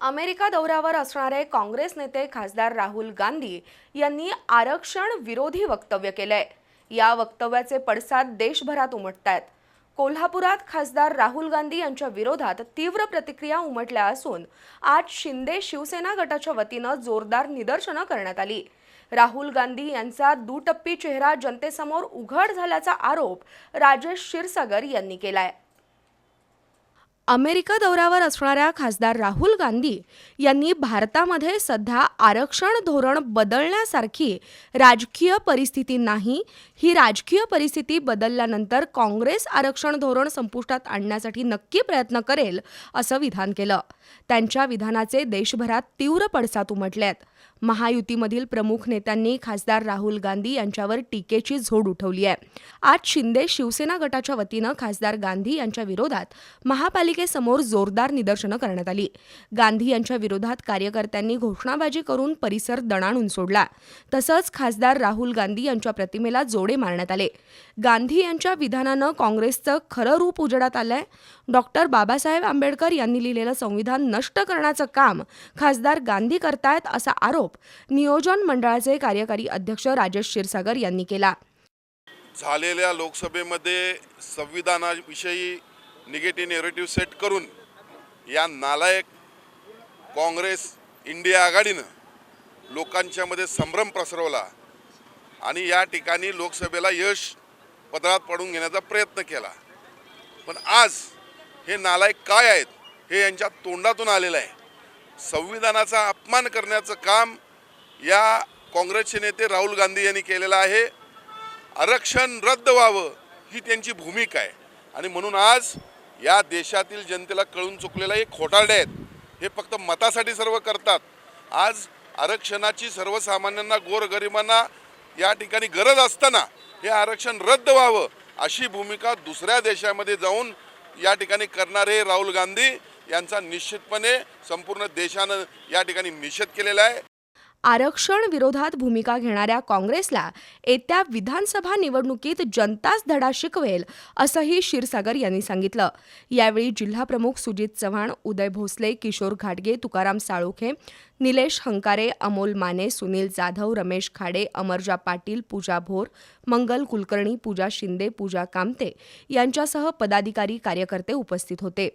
America दौऱ्यावर असणारे काँग्रेस नेते खासदार राहुल गांधी यांनी आरक्षण विरोधी वक्तव्य केलंय. या वक्तव्याचे पडसाद देशभरात उमटत आहेत कोल्हापुरात खासदार राहुल गांधी यांच्या विरोधात तीव्र प्रतिक्रिया उमटल्या असून आज शिंदे शिवसेना गटाच्या वतीनं जोरदार निदर्शनं करण्यात आली. राहुल गांधी यांचा दुटप्पी चेहरा जनतेसमोर उघड झाल्याचा आरोप राजेश क्षीरसागर यांनी केलाय. अमेरिका दौऱ्यावर असणाऱ्या खासदार राहुल गांधी यांनी भारतामध्ये सध्या आरक्षण धोरण बदलण्यासारखी राजकीय परिस्थिती नाही. ही राजकीय परिस्थिती बदलल्यानंतर काँग्रेस आरक्षण धोरण संपुष्टात आणण्यासाठी नक्की प्रयत्न करेल असं विधान केलं. त्यांच्या विधानाचे देशभरात तीव्र पडसाद उमटलेत. महायुतीमधील प्रमुख नेत्यांनी खासदार राहुल गांधी यांच्यावर टीकेची झोड उठवली आहे आज शिंदे शिवसेना गटाच्या वतीनं खासदार गांधी यांच्या विरोधात महापालिके पालिकेसमोर जोरदार निदर्शनं करण्यात आली. गांधी यांच्या विरोधात कार्यकर्त्यांनी घोषणाबाजी करून परिसर दणाणून सोडला तसंच खासदार राहुल गांधी यांच्या प्रतिमेला जोडे मारण्यात आले. गांधी यांच्या विधानानं काँग्रेसचं खरं रूप उजडात आलंय. डॉक्टर बाबासाहेब आंबेडकर यांनी लिहिलेलं संविधान नष्ट करण्याचं काम खासदार गांधी करतायत असा आरोप नियोजन मंडळाचे कार्यकारी अध्यक्ष राजेश क्षीरसागर यांनी केला. झालेल्या लोकसभेमध्ये संविधानाविषयी निगेटिव्ह नेरेटिव्ह सेट करून या नालायक काँग्रेस इंडिया आघाडीनं लोकांच्यामध्ये संभ्रम पसरवला आणि या ठिकाणी लोकसभेला यश पदरात पडून घेण्याचा प्रयत्न केला. पण आज हे नालायक काय आहेत हे यांच्या तोंडातून आलेलं आहे. संविधानाचा अपमान करण्याचं काम या काँग्रेसचे नेते राहुल गांधी यांनी केलेलं आहे. आरक्षण रद्द व्हावं ही त्यांची भूमिका आहे. आणि म्हणून आज या देशातील जनतेला कळून चुकलेला हे खोटारडे आहेत. हे फक्त मतासाठी सर्व करतात. आज आरक्षणाची सर्वसामान्यांना गोरगरिबांना या ठिकाणी गरज असताना हे आरक्षण रद्द व्हावं अशी भूमिका दुसऱ्या देशामध्ये जाऊन या ठिकाणी करणारे राहुल गांधी यांचा निश्चितपणे संपूर्ण देशानं या ठिकाणी निषेध केलेला आहे. आरक्षण विरोधात भूमिका घेणाऱ्या काँग्रेसला येत्या विधानसभा निवडणुकीत जनताच धडा शिकवेल असंही क्षीरसागर यांनी सांगितलं. यावेळी जिल्हाप्रमुख सुजित चव्हाण उदय भोसले किशोर घाटगे तुकाराम साळोखे निलेश हंकारे अमोल माने सुनील जाधव रमेश खाडे अमरजा पाटील पूजा भोर मंगल कुलकर्णी पूजा शिंदे पूजा कामते यांच्यासह पदाधिकारी कार्यकर्ते उपस्थित होते.